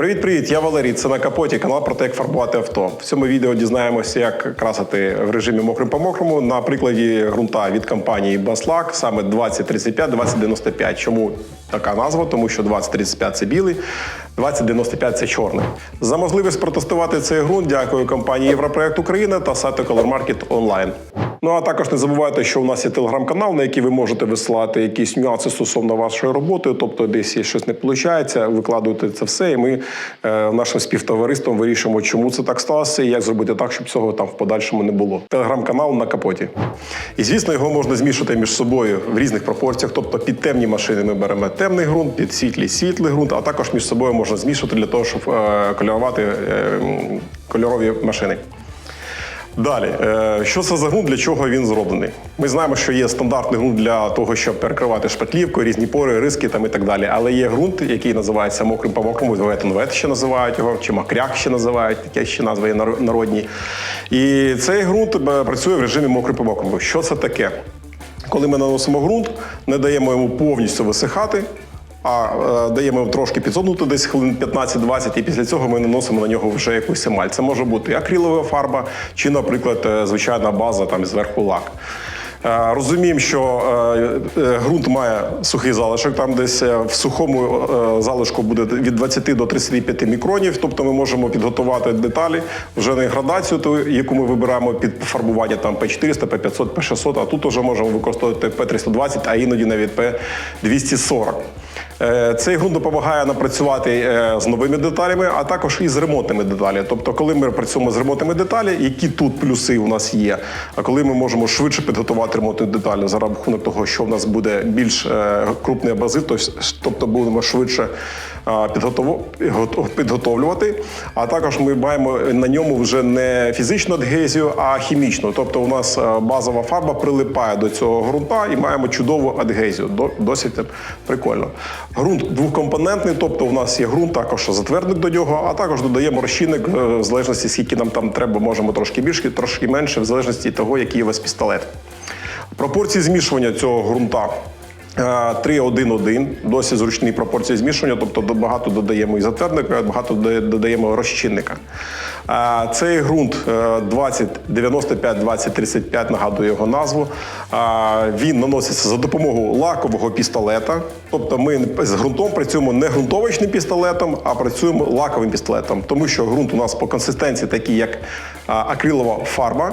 Привіт-привіт, я Валерій. Це на капоті канал про те, як фарбувати авто. В цьому відео дізнаємося, як красити в режимі мокрим по мокрому на прикладі ґрунта від компанії Баслак, саме 2035, 2095. Чому така назва? Тому що 2035 це білий, 2095 це чорний. За можливість протестувати цей ґрунт дякую компанії Європроект Україна та сайту Color Market Online. Ну а також не забувайте, що у нас є телеграм-канал, на який ви можете висилати якісь нюанси стосовно вашої роботи. Тобто, десь є щось не виходить, викладуєте це все, і ми е, нашим співтовариством вирішимо, чому це так сталося, і як зробити так, щоб цього там в подальшому не було. Телеграм-канал на капоті. І звісно, його можна змішувати між собою в різних пропорціях. Тобто під темні машини ми беремо темний ґрунт, під світлі світлий ґрунт, а також між собою можна змішувати для того, щоб е, кольорувати е, кольорові машини. Далі, Е, що це за ґрунт, для чого він зроблений? Ми знаємо, що є стандартний ґрунт для того, щоб перекривати шпатлівку, різні пори, риски там і так далі. Але є ґрунт, який називається мокрим по мокрому, ветенвет ще називають його, чи макряк ще називають, таке ще назви є народні. І цей ґрунт е, працює в режимі мокрим по мокрому. Що це таке? Коли ми наносимо ґрунт, не даємо йому повністю висихати, а е, даємо трошки підсохнути десь хвилин 15-20, і після цього ми наносимо на нього вже якусь емаль. Це може бути акрилова фарба, чи, наприклад, е, звичайна база там зверху лак. Е, Розуміємо, що ґрунт має сухий залишок, там десь в сухому залишку буде від 20 до 35 мікронів. Тобто ми можемо підготувати деталі вже не градацію, ту, яку ми вибираємо під фарбування там P400, P500, P600, а тут вже можемо використовувати P320, а іноді навіть P240. Е, Цей ґрунт допомагає нам працювати е, з новими деталями, а також і з ремонтними деталями. Тобто, коли ми працюємо з ремонтними деталями, які тут плюси у нас є, а коли ми можемо швидше підготувати ремонтні деталі за рахунок того, що в нас буде більш е, крупний абразив, тобто будемо швидше підготовлювати. А також ми маємо на ньому вже не фізичну адгезію, а хімічну. Тобто, у нас базова фарба прилипає до цього ґрунта і маємо чудову адгезію. До- Досить прикольно. Ґрунт двокомпонентний, тобто у нас є ґрунт, також затвердник до нього, а також додаємо розчинник е, в залежності, скільки нам там треба, можемо трошки більше, трошки менше, в залежності того, який у вас пістолет. Пропорції змішування цього ґрунта. Е, 3-1-1, досить зручні пропорції змішування, тобто багато додаємо і затвердника, багато додаємо розчинника. Е, Цей ґрунт е, 20, 95, 20, 35, нагадую його назву. Е, Він наноситься за допомогою лакового пістолета. Тобто ми з ґрунтом працюємо не ґрунтовочним пістолетом, а працюємо лаковим пістолетом, тому що ґрунт у нас по консистенції такий, як е, акрилова фарба.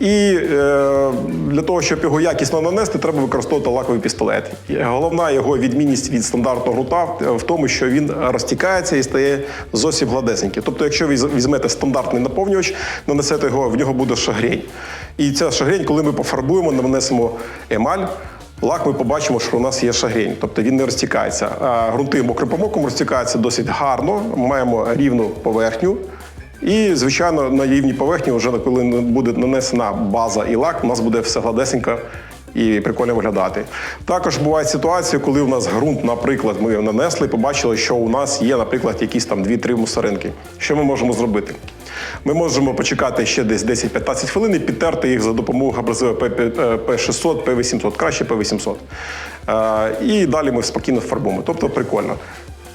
І е, для того, щоб його якісно нанести, треба використовувати лаковий пістолет. Головна його відмінність від стандартного грунта в- в тому, що він розтікається і стає зовсім гладесенький. Тобто, якщо ви візьмете стандартний наповнювач, нанесете його, в нього буде шагрень. І ця шагрень, коли ми пофарбуємо, нанесемо емаль. Лак ми побачимо, що у нас є шагрень, тобто він не розтікається. А ґрунти мокрим по розтікаються досить гарно. Маємо рівну поверхню. І, звичайно, на рівній поверхні, вже коли буде нанесена база і лак, у нас буде все гладесенько і прикольно виглядати. Також бувають ситуації, коли у нас ґрунт, наприклад, ми його нанесли, побачили, що у нас є, наприклад, якісь там 2-3 мусоринки. Що ми можемо зробити? Ми можемо почекати ще десь 10-15 хвилин і підтерти їх за допомогою абразива P600, P800, краще P800. Е, І далі ми спокійно фарбуємо. Тобто прикольно.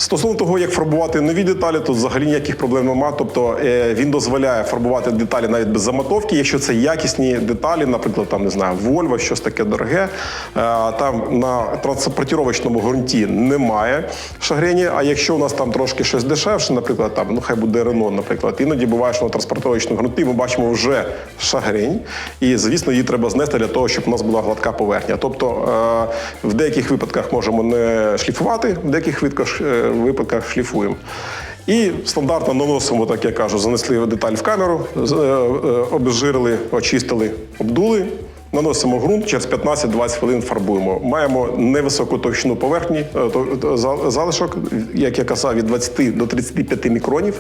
Стосовно того, як фарбувати нові деталі, то взагалі ніяких проблем немає. Тобто е, він дозволяє фарбувати деталі навіть без заматовки, якщо це якісні деталі, наприклад, там не знаю, Volvo, щось таке дороге. Е, Там на транспортировочному ґрунті немає шагрені. А якщо у нас там трошки щось дешевше, наприклад, там ну хай буде Рено, наприклад, іноді буває, що на транспортировочному ґрунті ми бачимо вже шагрень, і звісно, її треба знести для того, щоб у нас була гладка поверхня. Тобто е, в деяких випадках можемо не шліфувати, в деяких випадках, випадках шліфуємо. І стандартно наносимо, так я кажу, занесли деталь в камеру, е, е, обезжирили, очистили, обдули. Наносимо ґрунт, через 15-20 хвилин фарбуємо. Маємо невисоку товщину поверхні, е, залишок, як я казав, від 20 до 35 мікронів.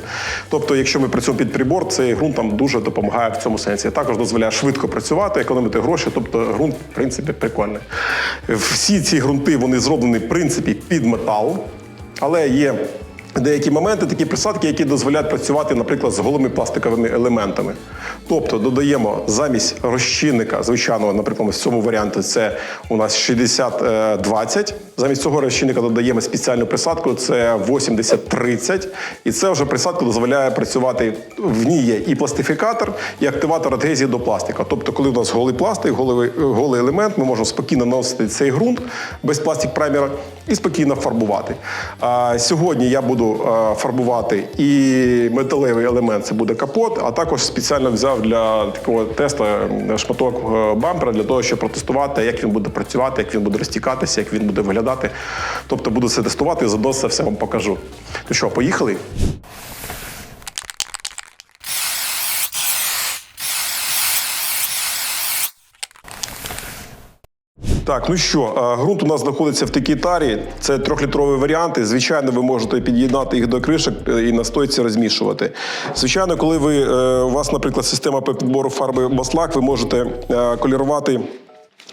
Тобто, якщо ми працюємо під прибор, цей ґрунт нам дуже допомагає в цьому сенсі. Також дозволяє швидко працювати, економити гроші. Тобто ґрунт, в принципі, прикольний. Всі ці ґрунти вони зроблені в принципі під метал, але є деякі моменти, такі присадки, які дозволяють працювати, наприклад, з голими пластиковими елементами. Тобто додаємо замість розчинника, звичайного, наприклад, в цьому варіанті це у нас 60-20, Замість цього розчинника додаємо спеціальну присадку, це 80-30. І це вже присадка дозволяє працювати. В ній є і пластифікатор, і активатор адгезії до пластика. Тобто, коли у нас голий пластик, голий, голий елемент, ми можемо спокійно наносити цей ґрунт без пластик праймера і спокійно фарбувати. А, сьогодні я буду фарбувати і металевий елемент, це буде капот, а також спеціально взяв для такого тесту шматок е, бампера для того, щоб протестувати, як він буде працювати, як він буде розтікатися, як він буде виглядати. Тобто буду це тестувати заодно це все вам покажу. То що, поїхали? Так, ну що, ґрунт у нас знаходиться в такій тарі. Це трьохлітрові варіанти. Звичайно, ви можете під'єднати їх до кришок е, і на стойці розмішувати. Звичайно, коли ви е, у вас, наприклад, система підбору фарби Баслак, ви можете е, колірувати.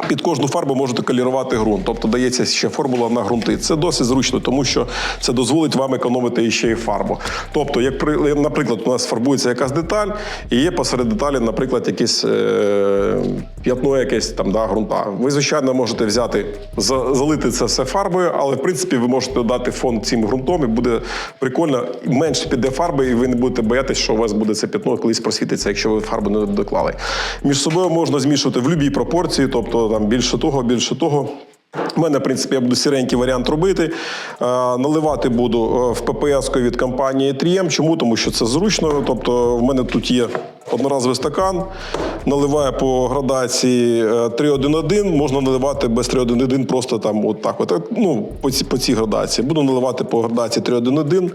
Під кожну фарбу можете колірувати ґрунт, тобто дається ще формула на ґрунти. Це досить зручно, тому що це дозволить вам економити ще й фарбу. Тобто, як при- наприклад, у нас фарбується якась деталь, і є посеред деталі, наприклад, якесь е, п'ятно, якесь там да, ґрунта. Ви, звичайно, можете взяти, залити це все фарбою, але в принципі ви можете додати фон цим ґрунтом, і буде прикольно. Менше піде фарби, і ви не будете боятися, що у вас буде це п'ятно колись просвітиться, якщо ви фарбу не доклали. Між собою можна змішувати в будь-якій пропорції, тобто там більше того, більше того. У мене, в принципі, я буду сіренький варіант робити. Е, наливати буду е, в ППС від компанії 3M. Чому? Тому що це зручно. Тобто, в мене тут є одноразовий стакан. Наливаю по градації е, 3.1.1. Можна наливати без 3.1.1 просто там от так. От, ну, по, цій, по цій градації. Буду наливати по градації 3.1.1.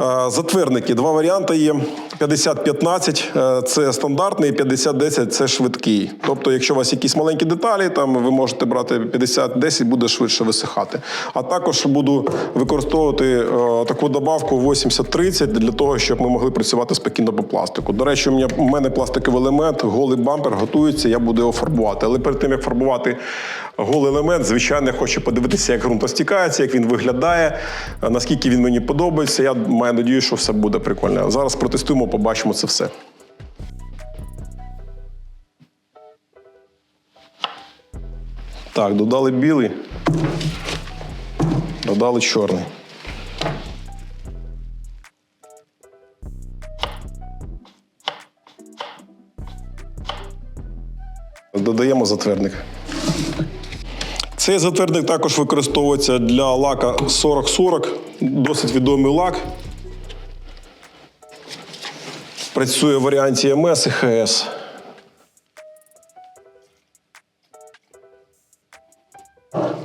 Е, Затверники. Два варіанти є. 50-15 – це стандартний, 50-10 – це швидкий. Тобто, якщо у вас якісь маленькі деталі, там ви можете брати 50-10, буде швидше висихати. А також буду використовувати е, таку добавку 80-30 для того, щоб ми могли працювати спокійно по пластику. До речі, у мене, у мене пластиковий елемент, голий бампер готується, я буду його фарбувати. Але перед тим як фарбувати голий елемент, звичайно, я хочу подивитися, як ґрунт розтікається, як він виглядає, е, наскільки він мені подобається. Я маю надію, що все буде прикольно. Зараз протестуємо, побачимо це все. Так, додали білий, додали чорний. Додаємо затвердник. Цей затвердник також використовується для лака 4040, досить відомий лак. Працює в варіанті МС і ХС.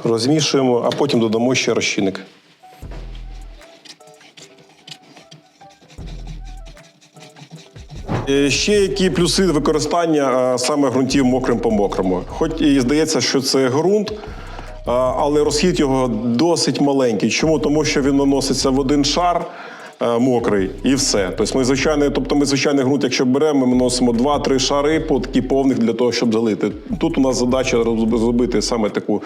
Розмішуємо, а потім додамо ще розчинник. Ще які плюси використання е, саме ґрунтів мокрим по мокрому. Хоч і здається, що це ґрунт, е, але розхід його досить маленький. Чому? Тому що він наноситься в один шар. е, Мокрий і все. Тобто ми звичайний, тобто ми звичайний ґрунт, якщо беремо, ми носимо 2-3 шари по такі повних для того, щоб залити. Тут у нас задача зробити саме таку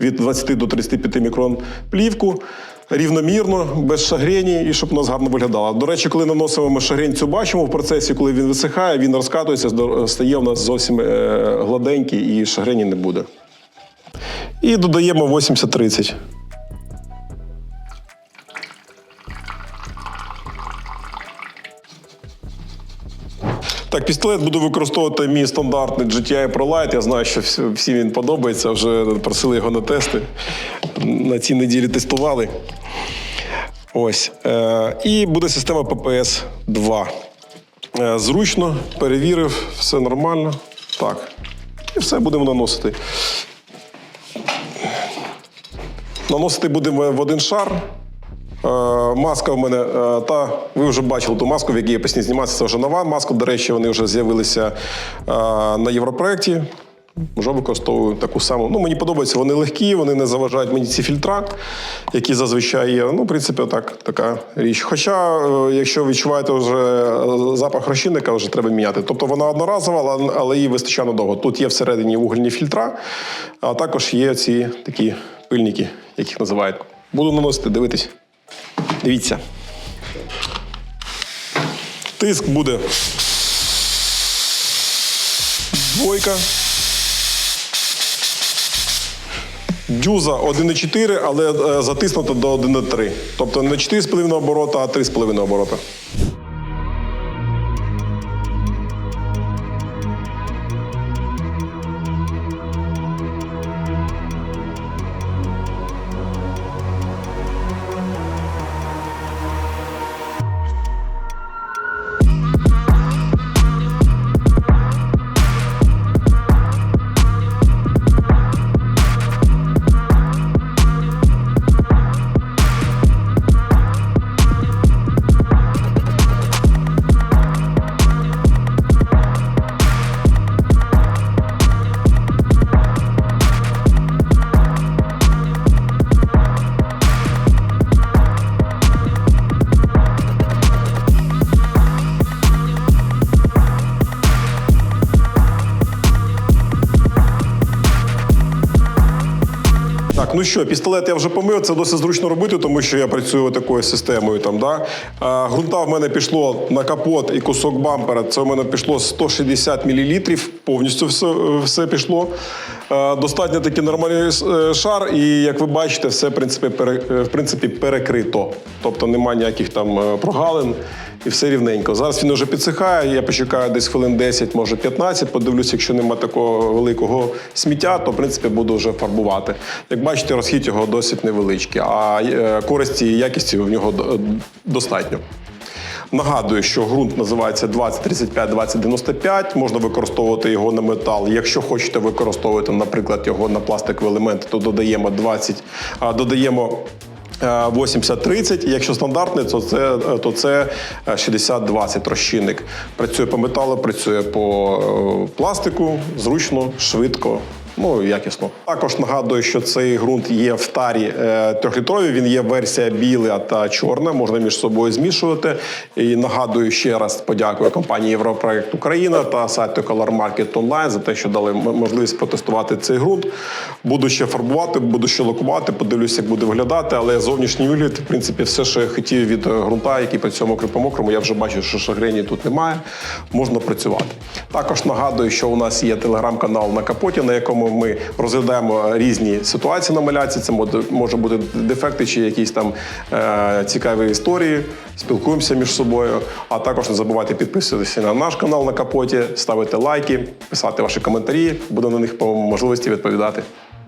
від 20 до 35 мікрон плівку рівномірно, без шагрені, і щоб у нас гарно виглядало. До речі, коли наносимо ми шагрень, цю бачимо в процесі, коли він висихає, він розкатується, стає у нас зовсім е, гладенький і шагрені не буде. І додаємо 80-30. Так, пістолет буду використовувати мій стандартний GTI ProLight. Я знаю, що всім він подобається. Вже просили його на тести. На цій неділі тестували. Ось. Е, і буде система PPS 2. Е, зручно, перевірив, все нормально. Так. І все будемо наносити. Наносити будемо в один шар. Е, Маска в мене, е, та ви вже бачили ту маску, в якій я постійно зніматися. Це вже нова маска. До речі, вони вже з'явилися е, на європроєкті. Вже використовую таку саму. Ну, мені подобається, вони легкі, вони не заважають мені ці фільтра, які зазвичай є. Ну, в принципі, так, така річ. Хоча, е, якщо відчуваєте вже е, запах розчинника, вже треба міняти. Тобто вона одноразова, але, її вистачає надовго. Тут є всередині вугільні фільтра, а також є ці такі пильники, яких називають. Буду наносити, дивитись. Дивіться. Тиск буде двойка. Дюза 1,4, але е, затиснута до 1,3. Тобто не 4,5 оборота, а 3,5 оборота. Ну що, пістолет я вже помив. Це досить зручно робити, тому що я працюю такою системою. Там, да? а, грунта в мене пішло на капот і кусок бампера. Це в мене пішло 160 мл, повністю все, все пішло. А, достатньо такий нормальний е, шар, і як ви бачите, все в принципі, пере, е, в принципі перекрито. Тобто немає ніяких там е, прогалин. І все рівненько. Зараз він вже підсихає. Я почекаю десь хвилин 10, може 15. Подивлюся, якщо нема такого великого сміття, то в принципі буду вже фарбувати. Як бачите, розхід його досить невеличкий, а е, користі і якісті в нього достатньо. Нагадую, що ґрунт називається 2035 2095 Можна використовувати його на метал. Якщо хочете використовувати, наприклад, його на пластикові елементи, то додаємо 20, додаємо. Е, 80-30, якщо стандартний, то це, то це е, 60-20 розчинник. Працює по металу, працює по е, пластику, зручно, швидко. Ну, якісно. Також нагадую, що цей ґрунт є в тарі е, трьохлітрові. Він є версія біла та чорна, можна між собою змішувати. І нагадую ще раз подякую компанії Європроект Україна та сайту Color Market Online за те, що дали можливість протестувати цей ґрунт. Буду ще фарбувати, буду ще лакувати, подивлюся, як буде виглядати. Але зовнішній вигляд, в принципі, все, що я хотів від ґрунта, який по мокрому, я вже бачу, що шагрені тут немає. Можна працювати. Також нагадую, що у нас є телеграм-канал на капоті, на якому ми розглядаємо різні ситуації на маляці. Це може- бути дефекти чи якісь там е, цікаві історії. Спілкуємося між собою. А також не забувайте підписуватися на наш канал на капоті, ставити лайки, писати ваші коментарі. Буду на них по можливості відповідати.